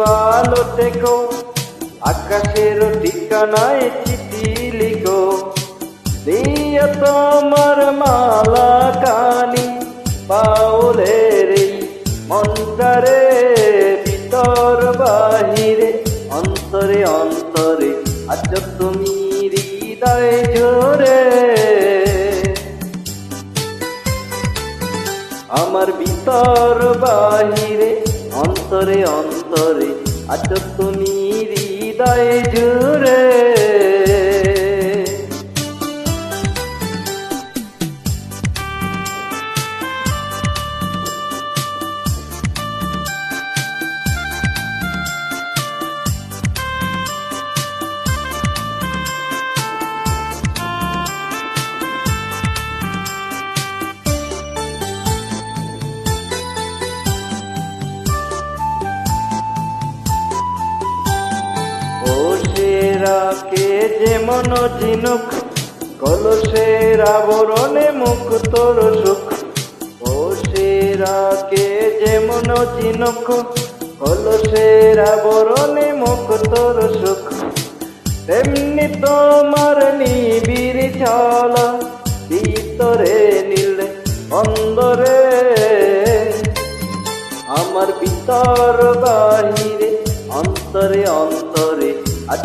ভালো থেকো আকাশের ঠিকানায় চিঠি লিখো। দিয়ে তোমার মালা কানি বাউলের এই মন্ত্রে ভিতর বাহিরে, অন্তরে অন্তরে, আজ তুমি হৃদয় জোরে আমার ভিতর বাহিরে, অন্তরে অন্তরে আজ তুমি হৃদয় জুড়ে কে যেমন ঝিনুক, কলসের আবরণে মুখ তোর সুখ কে যেমন ঝিনুক, কলসের আবরণে মুখ তোর সুখ। তেমনি তোমার নিবিড় চল ভিতরে নীল অন্দরে। আমার ভিতর বাহিরে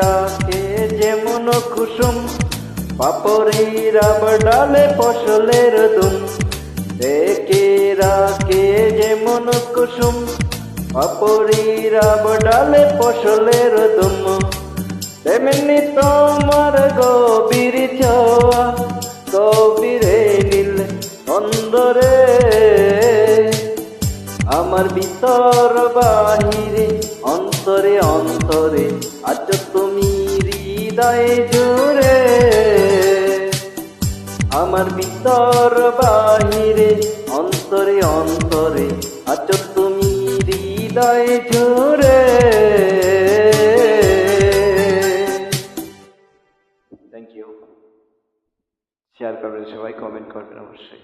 রাখে যেমন কুসুম পাপড়ির ডালে ফসলের দুম। একে রাখে যেমন কুসুম পাপড়ির ডালে ফসলের দুম। তেমনি তোমার গভীর চাওয়া গভীরে নীল অন্দরে। আমার ভিতর বাহিরে অন্তরে অন্তরে, আজ তুমি হৃদয় জুড়ে। আমার ভিতর বাহিরে, অন্তরে অন্তরে, আজ তুমি হৃদয় জুড়ে। থ্যাংক ইউ শেয়ার করবেন সবাই কমেন্ট করবেন অবশ্যই।